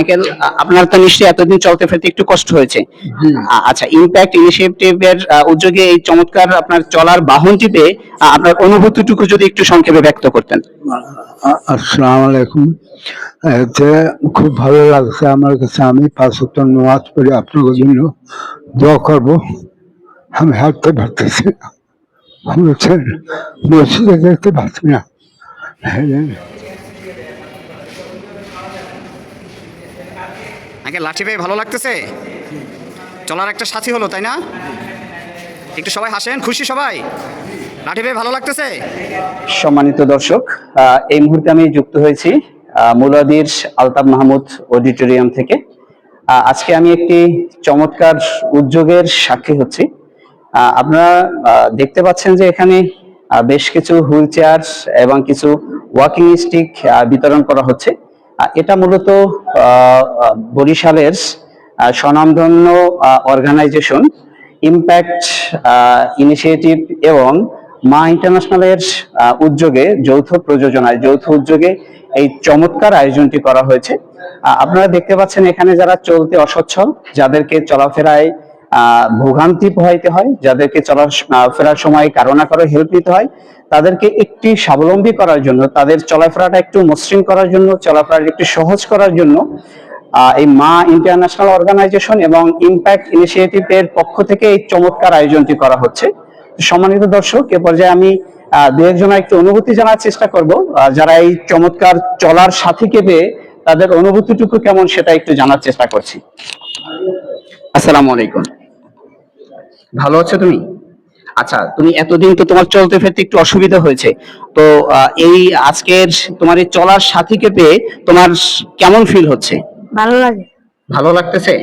Uncle আপনার তো নিশ্চয়ই এতদিন চলতে ফিরতে একটু কষ্ট হয়েছে। আচ্ছা ইম্প্যাক্ট ইনিশিয়েটিভের উদ্যোগে এই চমৎকার আপনার চলার বাহনটিতে আপনার অনুভূতিটুকু যদি একটু সংক্ষেপে ব্যক্ত করতেন। আসসালামু আলাইকুম। এতে খুব ভালো লাগছে আমার কাছে আমি পাঁচ ওয়াক্ত নামাজ পড়ে আপনাদের জন্য দোয়া করব। আমি হাঁটতে পারতেছি না। আমি হচ্ছে মসজিদে দেখতে পাচ্ছি না। হ্যাঁ, আঙ্কেল লাঠি পেয়ে ভালো লাগতেছে? চলার একটা সাথী হলো, তাই না? একটু সবাই হাসেন, খুশি সবাই? লাঠি পেয়ে ভালো লাগতেছে? সম্মানিত দর্শক এই মুহূর্তে আমি যুক্ত হয়েছি মুলাদির আলতাব মাহমুদ অডিটোরিয়াম থেকে। আজকে আমি একটি চমৎকার উদ্যোগের সাক্ষী হচ্ছি। আপনারা দেখতে পাচ্ছেন যে এখানে বেশ কিছু হুইল চেয়ার এবং কিছু ওয়াকিং স্টিক বিতরণ করা হচ্ছে। এটা মূলত বরিশালের স্বনামধন্য অর্গানাইজেশন ইম্প্যাক্ট ইনিশিয়েটিভ এবং মা ইন্টারন্যাশনালের উদ্যোগে, যৌথ প্রযোজনায়, যৌথ উদ্যোগে এই চমৎকার আয়োজনটি করা হয়েছে। আপনারা দেখতে পাচ্ছেন এখানে যারা চলতে অসচ্ছল, যাদেরকে চলাফেরায় ভোগান্তি পোহাইতে হয়, যাদেরকে চলা ফেরার সময় কারও না কারও হেল্প নিতে হয়, তাদেরকে একটি স্বাবলম্বী করার জন্য, তাদের চলাফেরাটা একটু মসৃণ করার জন্য, চলাফেরাটা একটু সহজ করার জন্য এই মা ইন্টারন্যাশনাল অর্গানাইজেশন এবং ইম্প্যাক্ট ইনিশিয়েটিভের পক্ষ থেকে এই চমৎকার আয়োজনটি করা হচ্ছে। সম্মানিত দর্শক, এ পর্যায়ে আমি দু একজনের একটু অনুভূতি জানার চেষ্টা করব যারা এই চমৎকার চলার সাথীকে পেয়ে তাদের অনুভূতিটুকু কেমন সেটা একটু জানার চেষ্টা করছি। আসসালামু আলাইকুম। ভালো আছো তুমি? আচ্ছা তুমি এতদিন তো তোমার চলতে ফিরতে একটু অসুবিধা হয়েছে। তো এই আজকের তোমার এই চলার সাথীকে পেয়ে তোমার কেমন ফিল হচ্ছে? ভালো লাগে। ভালো লাগতেছে?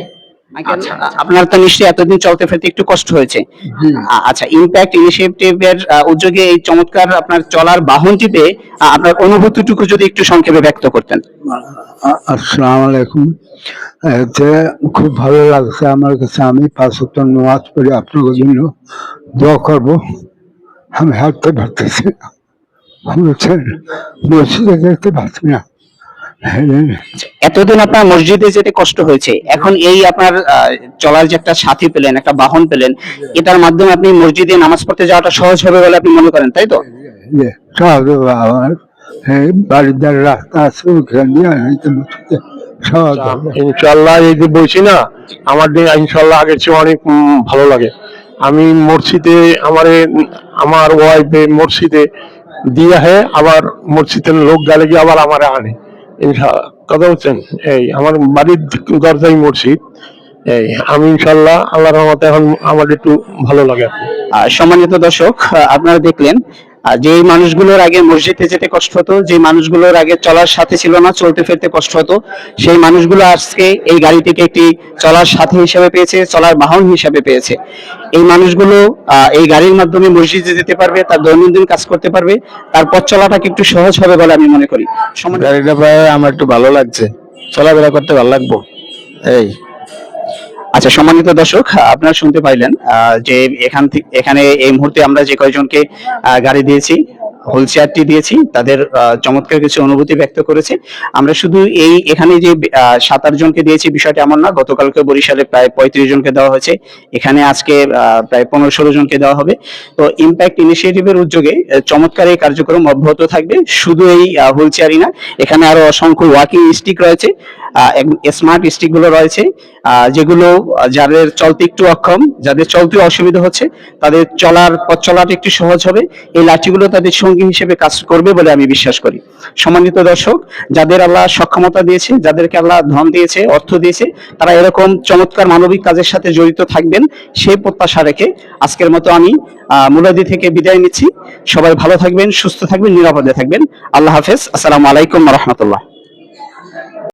আচ্ছা আপনার তো নিশ্চয়ই এতদিন চলতে ফিরতে একটু কষ্ট হয়েছে। আচ্ছা ইম্প্যাক্ট ইনিশিয়েটিভের উদ্যোগে এই চমৎকার আপনার চলার বাহনটিতে আ, আপনার অনুভূতিটুকু যদি একটু সংক্ষেপে ব্যক্ত করতেন। আসসালামু আলাইকুম। এতে খুব ভালো লাগছে আমার কাছে। আমি পাঁচ ওয়াক্ত নামাজ পড়ে আপনাদের জন্য দোয়া করব। আমি হাঁটতে পারতেছি না। আমি হচ্ছে মসজিদে দেখতে পাচ্ছি না। এতদিন আপনার মসজিদে যেতে কষ্ট হয়েছে। এখন এই আপনার চলার যে একটা সাথী পেলেন একটা বাহন পেলেন এটার মাধ্যমে আপনি মসজিদে নামাজ পড়তে যাওয়াটা সহজ হবে বলে আপনি মনে করেন তাই তো? সহজ হবে আমার বাড়ির দ্বারা রাস্তা আছে ওখান ইনশাল্লাহ এই যে বলছি না আমার দিন ইনশাল্লাহ আগের চেয়ে অনেক ভালো লাগে। আমি মসজিদে আমার আমার ওয়াইফে মসজিদে দিয়ে হে আবার মসজিদের লোক গেলে গিয়ে আবার আমার আনে। ইনশাল্লাহ কথা বলছেন? এই আমার বাড়ির দরজাই মসজিদ। এই আমি ইনশাল্লাহ আল্লাহ রহমতে এখন আমার একটু ভালো লাগে। সম্মানিত দর্শক আপনারা দেখলেন যে মানুষগুলোর আগে মসজিদে যেতে কষ্ট হতো যে মানুষগুলোর আগে চলার সাথে ছিল না, চলতে ফিরতে কষ্ট হতো, সেই মানুষগুলো আজকে এই গাড়িটিকে একটি চলার সাথী হিসেবে পেয়েছে, চলার বাহন হিসেবে পেয়েছে। এই মানুষগুলো এই গাড়ির মাধ্যমে মসজিদে যেতে পারবে, তার দৈনন্দিন কাজ করতে পারবে, তার পথ চলাটাকে একটু সহজ হবে বলে আমি মনে করি। গাড়িটা আমার একটু ভালো লাগছে। চলাফেরা করতে ভালো লাগবো। এই। আচ্ছা সম্মানিত দর্শক আপনারা শুনতে পাইলেন যে এখান থেকে এখানে এই মুহূর্তে আমরা যে কয়জনকে গাড়ি দিয়েছি হুইল চেয়ারটি দিয়েছি, তাদের চমৎকার কিছু অনুভূতি ব্যক্ত করেছে। আমরা শুধু এই, এখানে যে সাত আট জনকে দিয়েছি বিষয়টা এমন না গতকালকে বরিশালে প্রায় পঁয়ত্রিশ জনকে দেওয়া হয়েছে। এখানে আজকে প্রায় পনেরো ষোলো জনকে দেওয়া হবে। তো ইম্প্যাক্ট ইনিশিয়েটিভের উদ্যোগে চমৎকার এই কার্যক্রম অব্যাহত থাকবে। শুধু এই হুইল চেয়ারই না, এখানে আরও অসংখ্য ওয়াকিং স্টিক রয়েছে স্মার্ট স্টিকগুলো রয়েছে যেগুলো যাদের চলতে একটু অক্ষম, যাদের চলতে অসুবিধা হচ্ছে, তাদের চলার, পথ চলাটা একটু সহজ হবে। এই লাঠিগুলো তাদের সঙ্গী হিসেবে কাজ করবে বলে আমি বিশ্বাস করি। সম্মানিত দর্শক, যাদের আল্লাহ সক্ষমতা দিয়েছে, যাদেরকে আল্লাহ ধন দিয়েছে, অর্থ দিয়েছে, তারা এরকম চমৎকার মানবিক কাজের সাথে জড়িত থাকবেন সেই প্রত্যাশা রেখে আজকের মতো আমি মুলাদি থেকে বিদায় নিচ্ছি। সবাই ভালো থাকবেন, সুস্থ থাকবেন, নিরাপদে থাকবেন। আল্লাহ হাফেজ। আসসালামু আলাইকুম রহমতুল্লাহ।